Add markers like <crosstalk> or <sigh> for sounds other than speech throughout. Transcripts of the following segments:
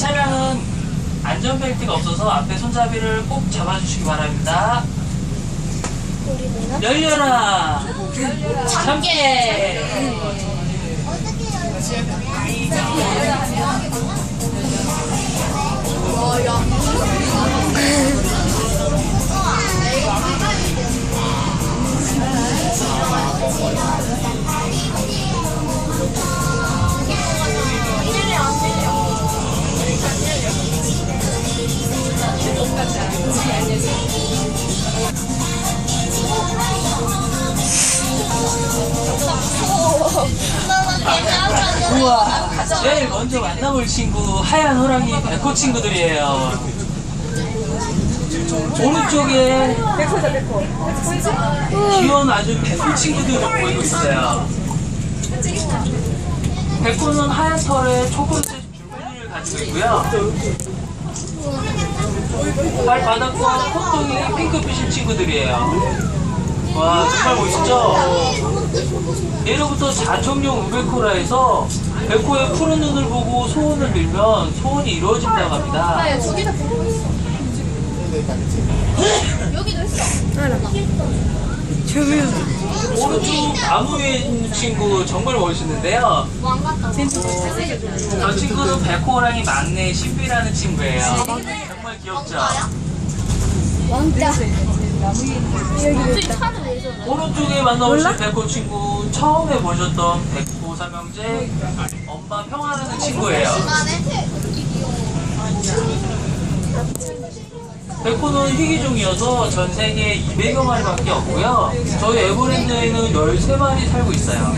차량은 안전벨트가 없어서 앞에 손잡이를 꼭 잡아주시기 바랍니다. 열려라! 참깨! 우와! 제일 먼저 만나볼 친구 하얀 호랑이 백호 친구들이에요. 오른쪽에 귀여운 아주 백호 친구들을 보이고 있어요. 백호는 하얀 털에 초록색 줄무늬를 가지고 있고요. 발바닥과 콧등이 핑크빛인 친구들이에요. 와 정말 멋있죠? 예로부터 자청용 우베코라 해서 백호의 푸른 눈을 보고 소원을 빌면 소원이 이루어진다고 합니다. 아, 야, 저기다 보고 있어. 여기도 있어. 오른쪽 나무 위에 있는 친구 정말 멋있는데요. 왕 같다. 저 친구는 백호랑이 막내 신비라는 친구예요. 정말 귀엽죠? 왕자. 오른쪽에 만나보신 백호 친구 처음에 보셨던 백호 삼형제 엄마 평화라는 친구예요. 백호는 희귀종이어서 전 세계에 200여 마리밖에 없고요. 저희 에버랜드에는 13마리 살고 있어요.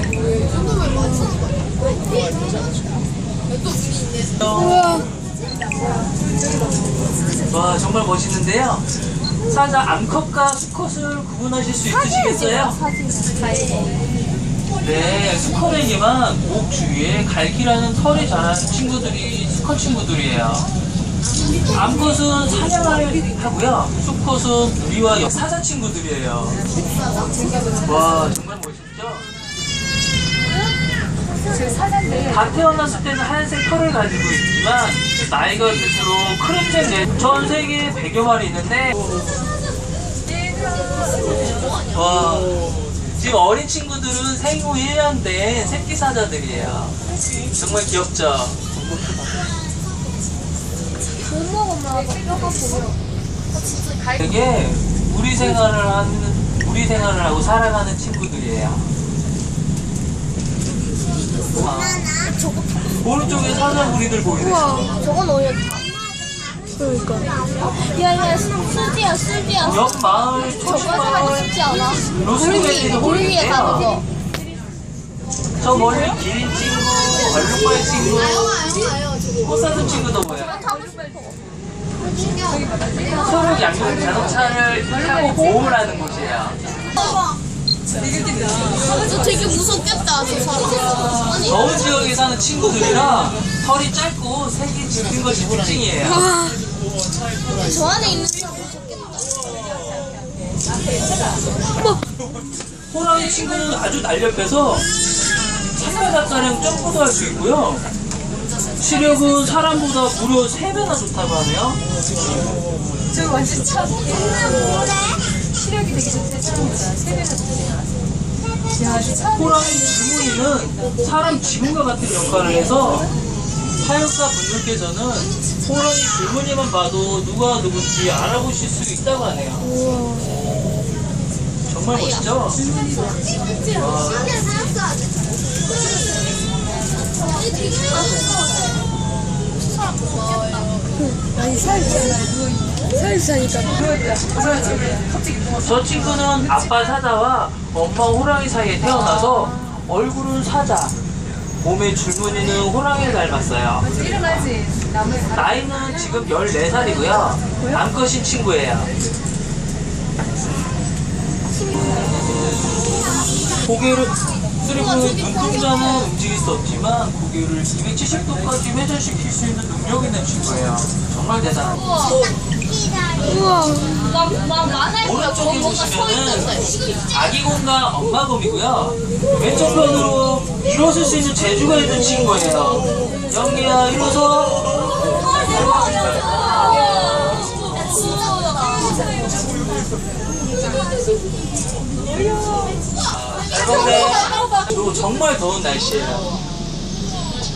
와 정말 멋있는데요. 사자 암컷과 수컷을 구분하실 수 있으시겠어요? 네, 수컷에게만 목 주위에 갈기라는 털이 자란 친구들이 수컷 친구들이에요. 암컷은 사냥을 하고요. 수컷은 우리와 여- 사자 친구들이에요. 와, 정말 멋있 죠? 다 태어났을 때는 하얀색 털을 가지고 있지만 나이가 들수록 크림색 내- 전 세계에 100여 마리 있는데 와 지금 어린 친구들은 생후 1년 된 새끼 사자들이에요 정말 귀엽죠? 못 먹으면. 되게 우리 생활을 하는 우리 생활을 하고 살아가는 친구들이에요 아, 오른쪽에 사자 무리들 보이네요 저건 어디야? 그러니까. 야, 야, 수- 수지야, 수지야. 옆 마을 저까지만 초심마을 쉽지 않아. 로스베리도 돌 위에 가는 보이는데요 거. 저 멀리 기린 친구, 얼룩말 친구, 꽃사슴 친구도 보여요. 소국 양용 자동차를 타고 하는 곳이에요. 저 되게 무섭겠다, 저 사람. 아니, 더운 지역에 사는 친구들이라 털이 짧고 색이 짙은 것이 특징이에요. 저 안에 있는 사람 무섭겠다. 호랑이 친구는 아주 날렵해서 3m가량 점프도 할 수 있고요. 시력은 사람보다 무려 3배나 좋다고 하네요. 저 완전 참 시력이 되게 사람보다 세배가 참 호랑이 줄무늬는 사람 지문과 같은 역할을 해서 사육사 분들께서는 호랑이 줄무늬만 봐도 누가 누군지 알아보실 수 있다고 하네요. 정말 멋있죠? 와, 아니, 살살니까 저 친구는 아빠 사자와 엄마 호랑이 사이에 태어나서 얼굴은 사자, 몸의 줄무늬는 호랑이를 닮았어요. 일어나지. 나이는 지금 14살이고요. 암컷인 친구예요. 고개를 그리고 눈동자는 움직일 수 없지만 고개를 270도까지 회전시킬 수 있는 능력 있는 친구예요. 정말 대단합니다. 우와. 막, 막 만화에 보면 뭔가 서있던데. 아기 곰과 엄마 곰이고요. 왼쪽 편으로 일어설 수 있는 재주가 있는 친구예요. 연기야 일어서 진짜 어려워. 얇은데 그리고 정말 더운 날씨예요.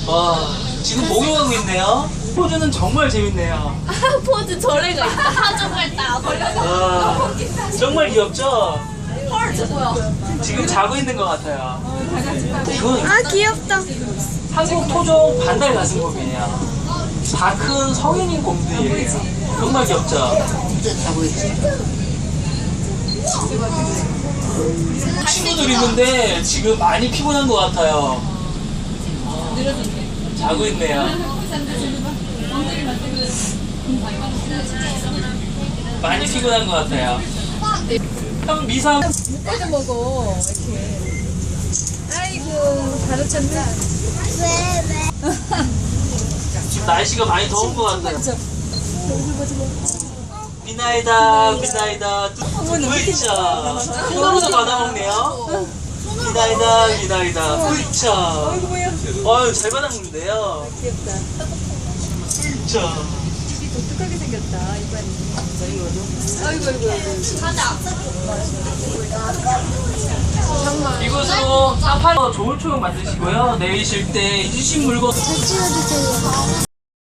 와, 지금 목욕하고 있네요. 포즈는 정말 재밌네요. <laughs> 포즈 저래가 있다. 하정갈 딱 걸려서. 와, 정말 귀엽죠? 뭐야? 지금 자고 있는 것 같아요. 이건 아, 귀엽다. 한국 토종 반달 가슴곰이에요. 다 큰 성인인 곰들이에요. 정말 귀엽죠? 친구들 있는데 지금 많이 피곤한 것 같아요. 자고 있네요. 많이 피곤한 것 같아요. 형 미상 빨리 먹어. 이렇게. 아이고, 가르쳤네. 지금 날씨가 많이 더운 것 같아요. 미나이다, 미나이다, 으이차. 손으로도 받아먹네요. 미나이다, 미나이다, 으이차. 아이고, 뭐야. 아유, 잘 받아먹는데요. 귀엽다. 으이차. 독특하게 생겼다, 이빨이. 아이고, 아이고, 아이고. 이것으로 사파리 좋은 초용 만드시고요. 내리실 때 잊으신 물건 찍어주세요.